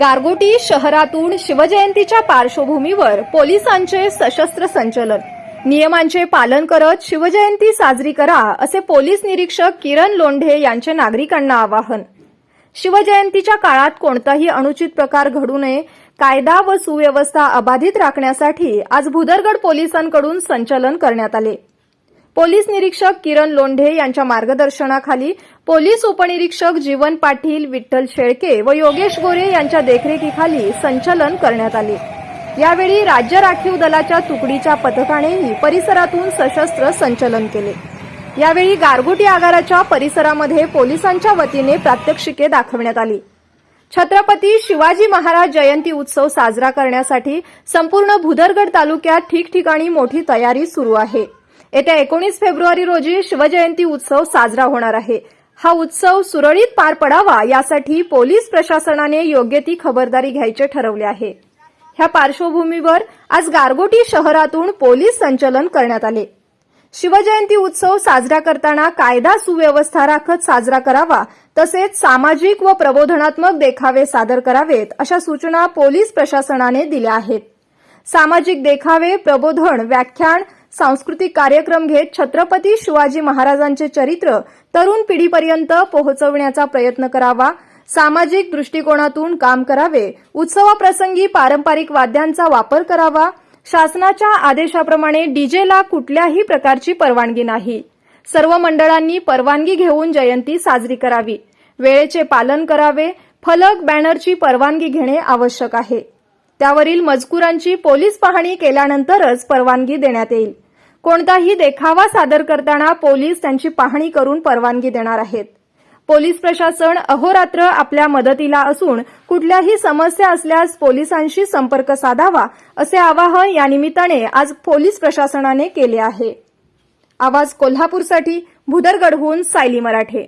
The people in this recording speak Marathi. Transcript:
गारगोटी शहरातून शिवजयंतीच्या पार्श्वभूमीवर पोलिसांचे सशस्त्र संचलन. नियमांचे पालन करत शिवजयंती साजरी करा असे पोलीस निरीक्षक किरण लोंढे यांचे नागरिकांना आवाहन. शिवजयंतीच्या काळात कोणताही अनुचित प्रकार घडू नये कायदा व सुव्यवस्था अबाधित राखण्यासाठी आज भुदरगड पोलिसांकडून संचलन करण्यात आले. पोलीस निरीक्षक किरण लोंढे यांच्या मार्गदर्शनाखाली पोलीस उपनिरीक्षक जीवन पाटील विठ्ठल शेळके व योगेश गोरे यांच्या देखरेखीखाली संचलन करण्यात आले. यावेळी राज्य राखीव दलाच्या तुकडीच्या पथकानेही परिसरातून सशस्त्र संचलन केले. यावेळी गारगुटी आगाराच्या परिसरामध्ये पोलिसांच्या वतीने प्रात्यक्षिके दाखवण्यात आली. छत्रपती शिवाजी महाराज जयंती उत्सव साजरा करण्यासाठी संपूर्ण भुदरगड तालुक्यात ठिकठिकाणी मोठी तयारी सुरू आहे. येत्या एकोणीस फेब्रुवारी रोजी शिवजयंती उत्सव साजरा होणार आहे. हा उत्सव सुरळीत पार पडावा यासाठी पोलीस प्रशासनाने योग्य ती खबरदारी घ्यायचे ठरवले आहे. ह्या पार्श्वभूमीवर आज गारगोटी शहरातून पोलीस संचलन करण्यात आले. शिवजयंती उत्सव साजरा करताना कायदा सुव्यवस्था राखत साजरा करावा तसेच सामाजिक व प्रबोधनात्मक देखावे सादर करावेत अशा सूचना पोलीस प्रशासनाने दिल्या आहेत. सामाजिक देखावे प्रबोधन व्याख्यान सांस्कृतिक कार्यक्रम घेत छत्रपती शिवाजी महाराजांचे चरित्र तरुण पिढीपर्यंत पोहोचवण्याचा प्रयत्न करावा. सामाजिक दृष्टिकोनातून काम करावे. उत्सवाप्रसंगी पारंपरिक वाद्यांचा वापर करावा. शासनाच्या आदेशाप्रमाणे डीजेला कुठल्याही प्रकारची परवानगी नाही. सर्व मंडळांनी परवानगी घेऊन जयंती साजरी करावी. वेळेचे पालन करावे. फलक बॅनरची परवानगी घेणे आवश्यक आहे. त्यावरील मजकुरांची पोलीस पाहणी केल्यानंतरच परवानगी देण्यात येईल. कोणताही देखावा सादर करताना पोलीस त्यांची पाहणी करून परवानगी देणार आहेत. पोलीस प्रशासन अहोरात्र आपल्या मदतीला असून कुठल्याही समस्या असल्यास पोलिसांशी संपर्क साधावा असे आवाहन या निमित्ताने आज पोलीस प्रशासनाने केले आहे. आवाज कोल्हापूरसाठी भुदरगडहून सायली मराठे.